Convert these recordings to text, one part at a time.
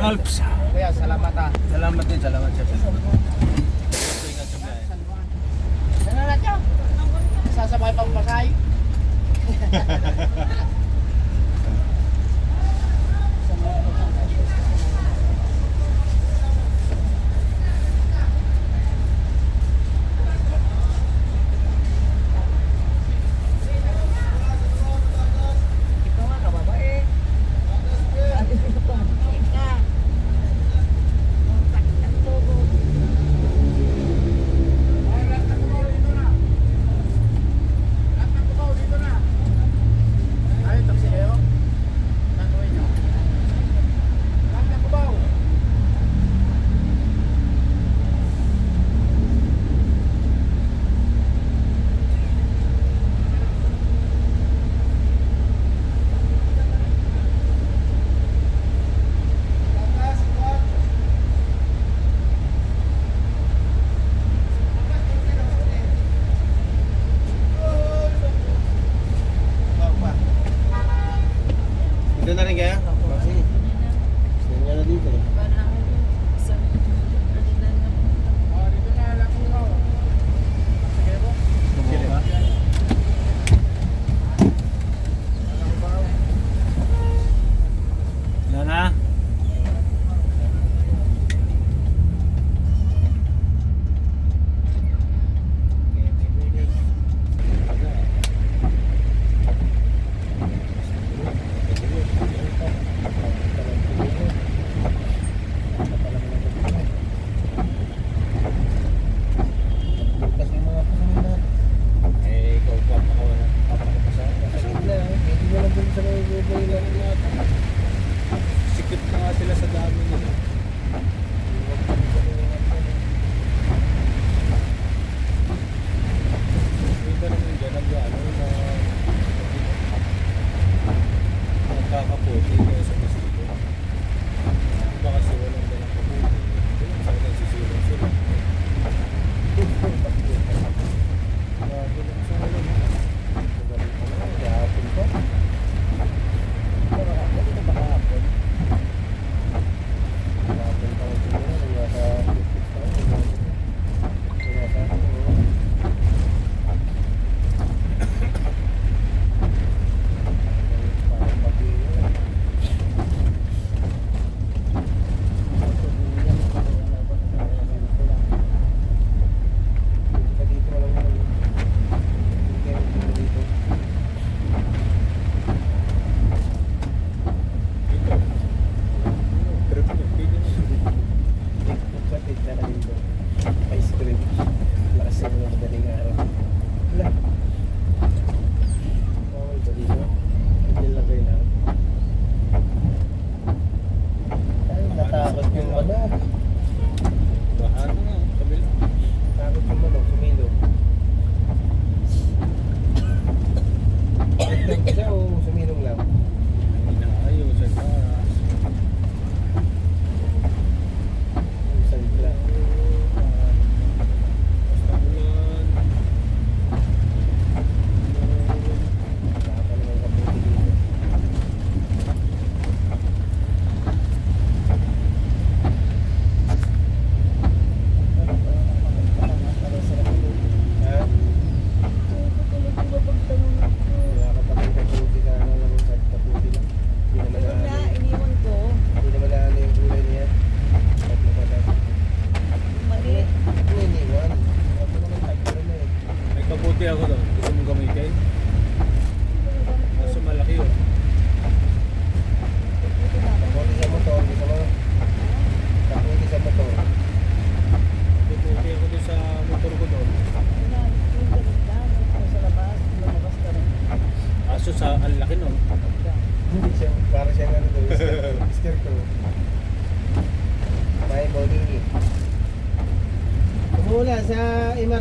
Alps. Kuya, salamat ah. Salamat din, salamat siya. Ano na siya? Sasabay pang pasay. Hahaha.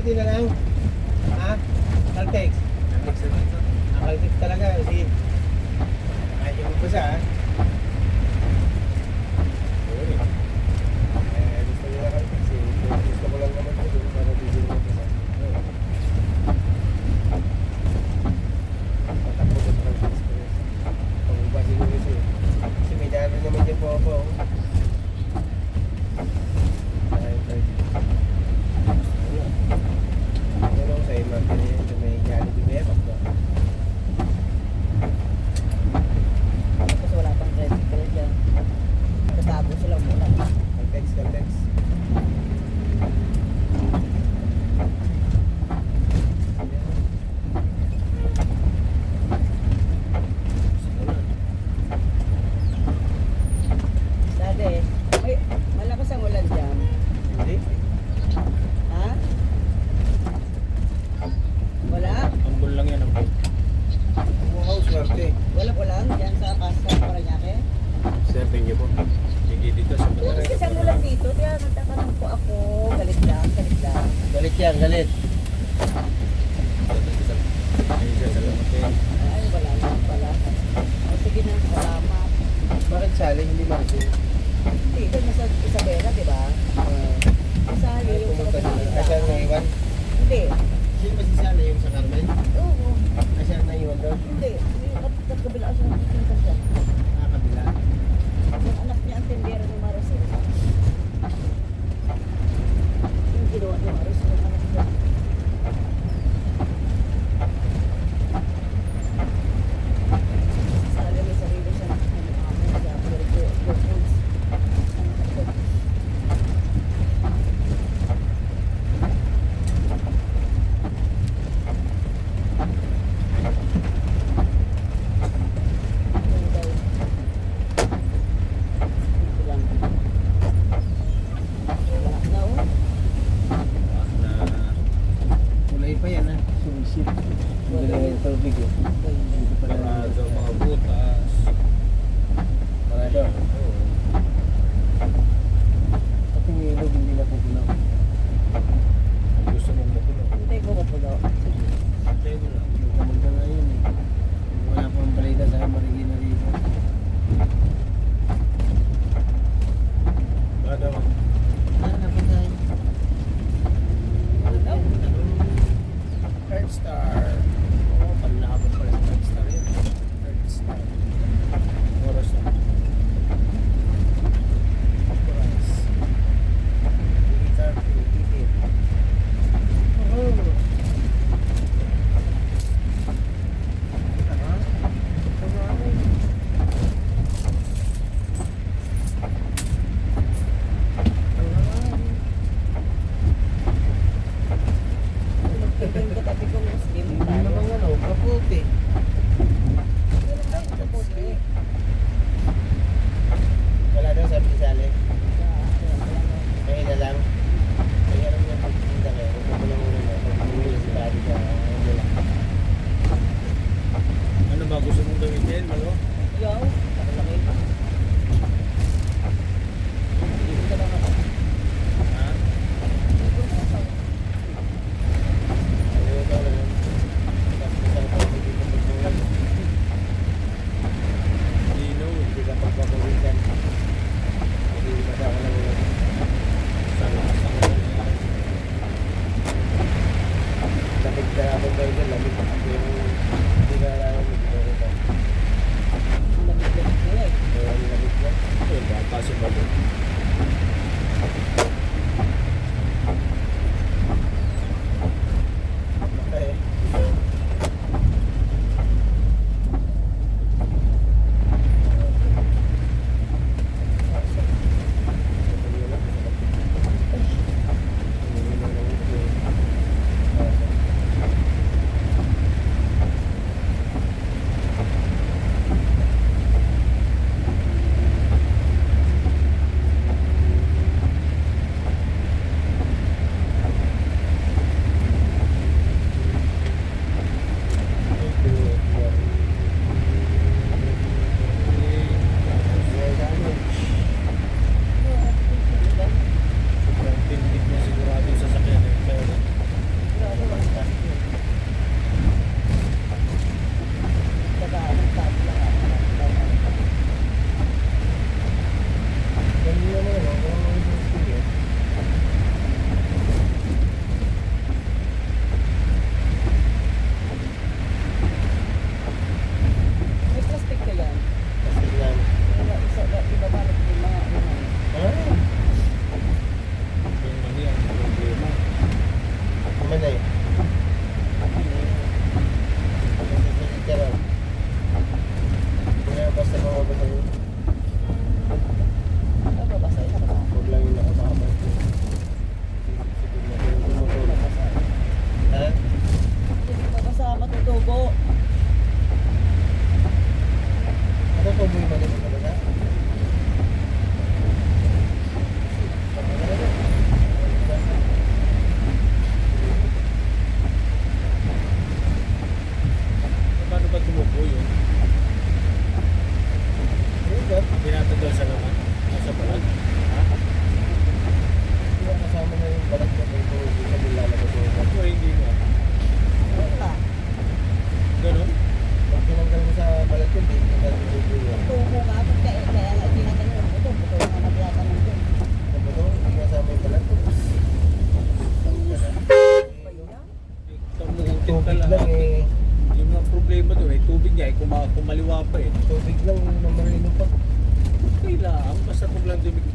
กินอะไรนะ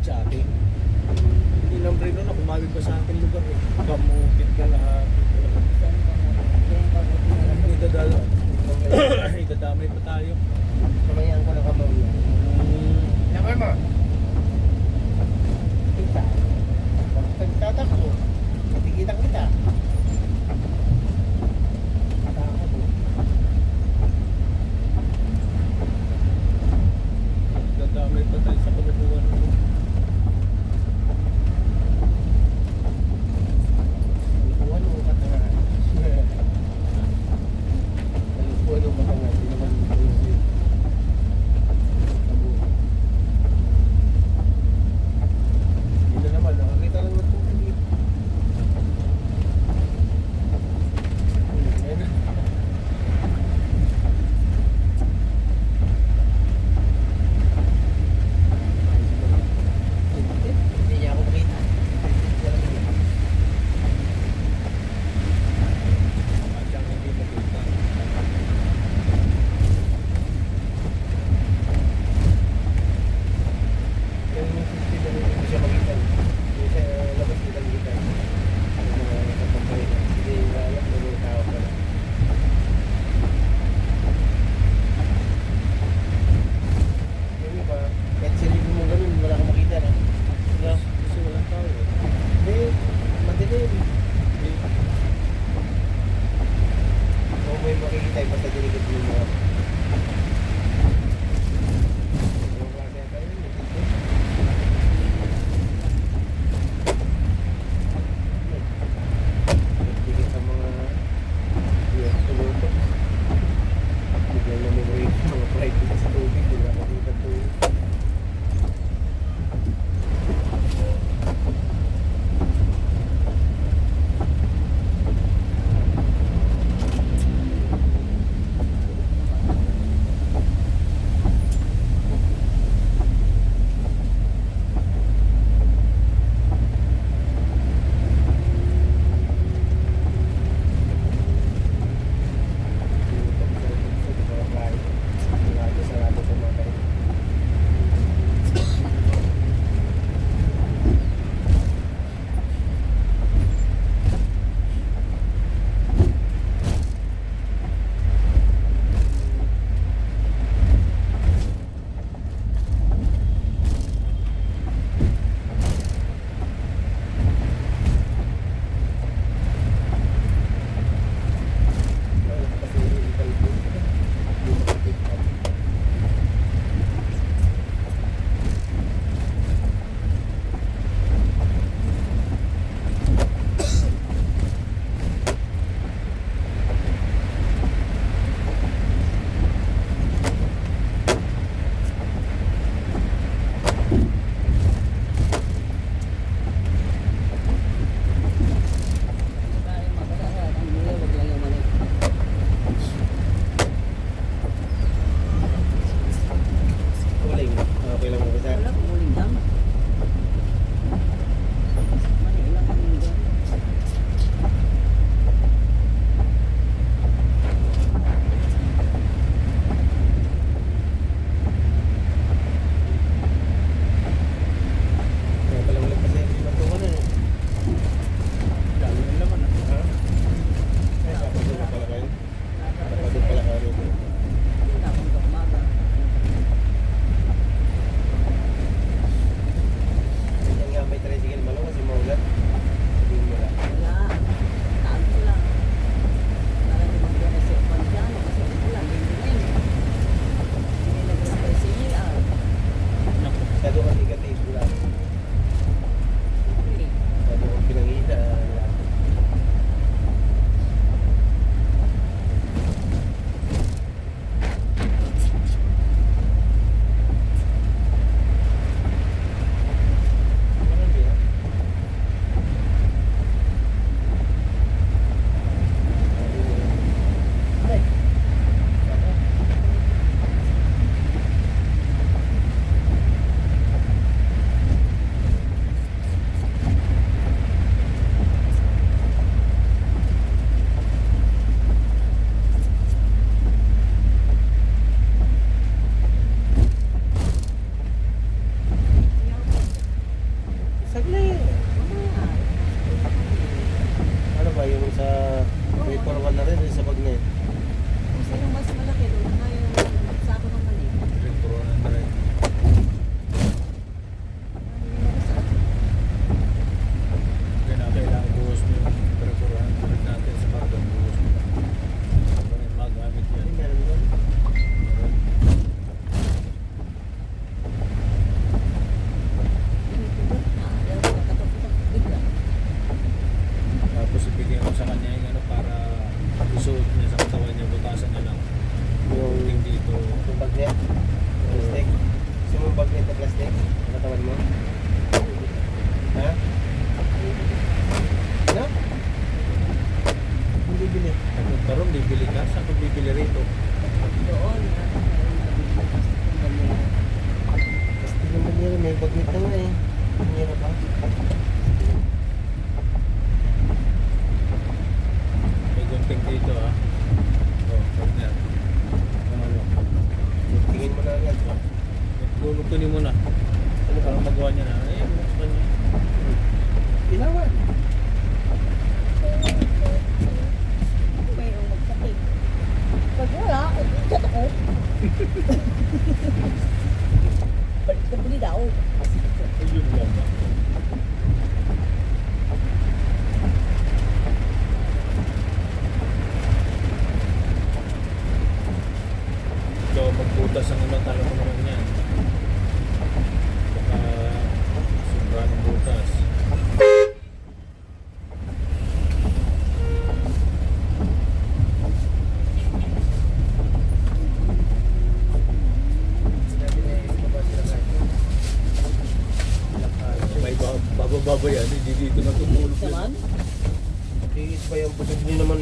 lang dumikit sa bababa yan, hindi dito natutulog yan. Naman. Tiis pa yung pusog niyo naman.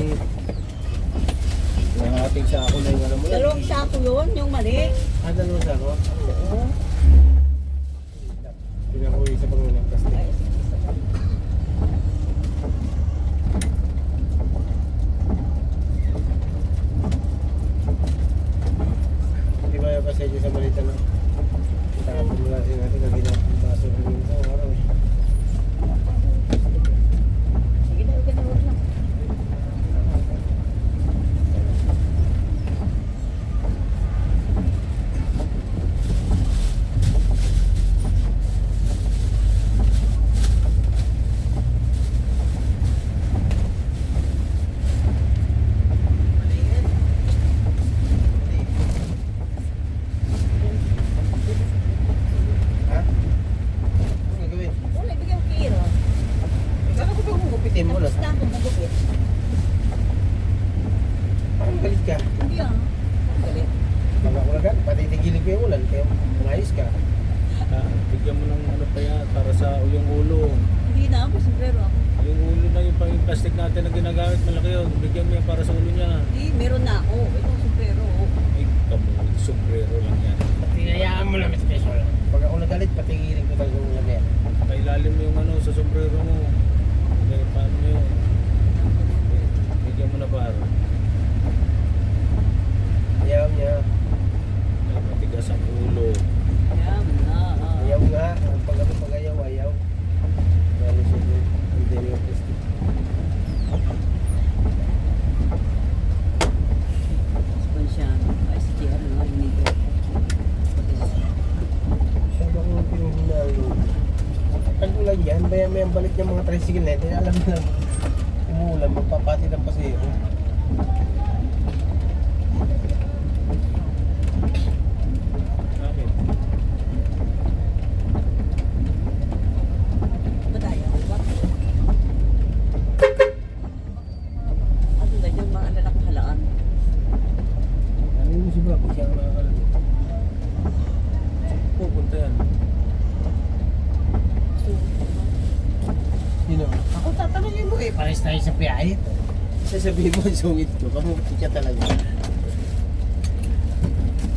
Nakating sa ako na yung alam mo lang. Dalawang sako yun, yung mali. Ah, dalawang sa ako? Oo. Pinakuwi sa pangulang plastic. Ay, sige, sige. Di ba yung pasensya sa malita na? Kita ka pumulasin natin na ginapasa ng sa araw eh. Sige na, sige na, huwag na. Ha? Ano gagawin? Wala, ibigay ko kira. Ikaw na ko ba gugupitin mo Tapos lang? na ako magupit. Parang galit ka. Hindi ah. Galit. Mga kulagan, pati tigilin ko yung ulan, kaya umayos ka. Ah, bigyan mo ng ano pa yan para sa yung ulo. Hindi na ako, sombrero ako. Yung ulo na yung pang yung plastic natin na ginagamit, malaki yun. Bigyan mo yan para sa ulo niya. Hindi, meron na ako. Ito, sombrero. Ay, kamo, sombrero lang yan. Tinayaan mo lang, Mr. Pesol. Pag ako nagalit, patigilin ko talaga yung ulan yan. Kailalim mo yung ano sa sombrero mo. Kaya paano mo yun? Bigyan mo na para. Ayaw niya. Ay, matigas ang ulo. Yan na. ah. Ayaw nga. Ang pag ako pag ayaw, ayaw. Lalo siya yung hindi niyo plastic. Spansya. Ay, si Tia, ano nga, hindi ko. Siya ba kung pinuhinalo? Ano lang yan? Maya maya balik yung mga tricycle na yun. Alam mo lang. Umulan, magpapati ng pasero. Bakit? Madaya ko ba? Ano na yung mga anak halaan? Ano yung si Bro? Siya ang nakakalam. Pupunta yan. So, Sino? Ako tatanungin mo eh. Pares tayo sa piyahe. Sasabihin mo, sungit ko. Kamuti ka talaga.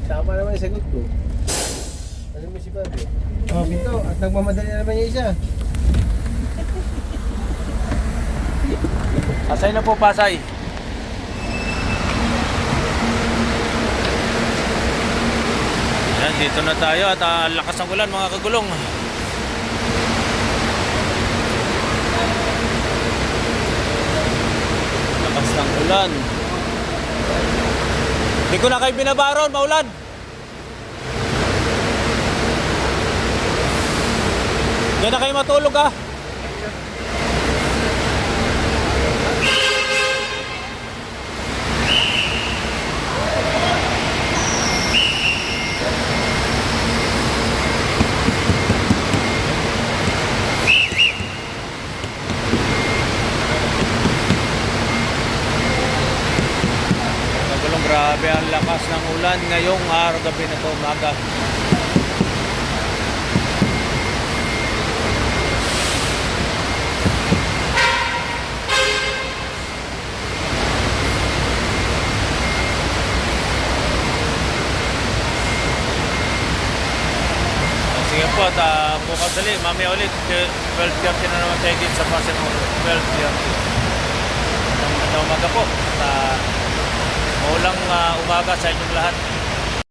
Tama naman yung sagot ko. Ano mo si Bobby? Oh, Pinto. At nagmamadali na naman yung isa. Pasay na po, Pasay. Yan, dito na tayo at ah, lakas ng ulan mga kagulong. Lakas ng ulan. Hindi ko na kayo binabaron, maulan. Diyan na kayo matulog ah. Lakas ng ulan ngayong araw gabi na to umaga. Sige po, at uh, bukas ulit, mamaya ulit, 12.30 na naman tayo dito sa Pasig mo. 12.30. Ang umaga po. At uh, maulang uh, umaga sa inyong lahat.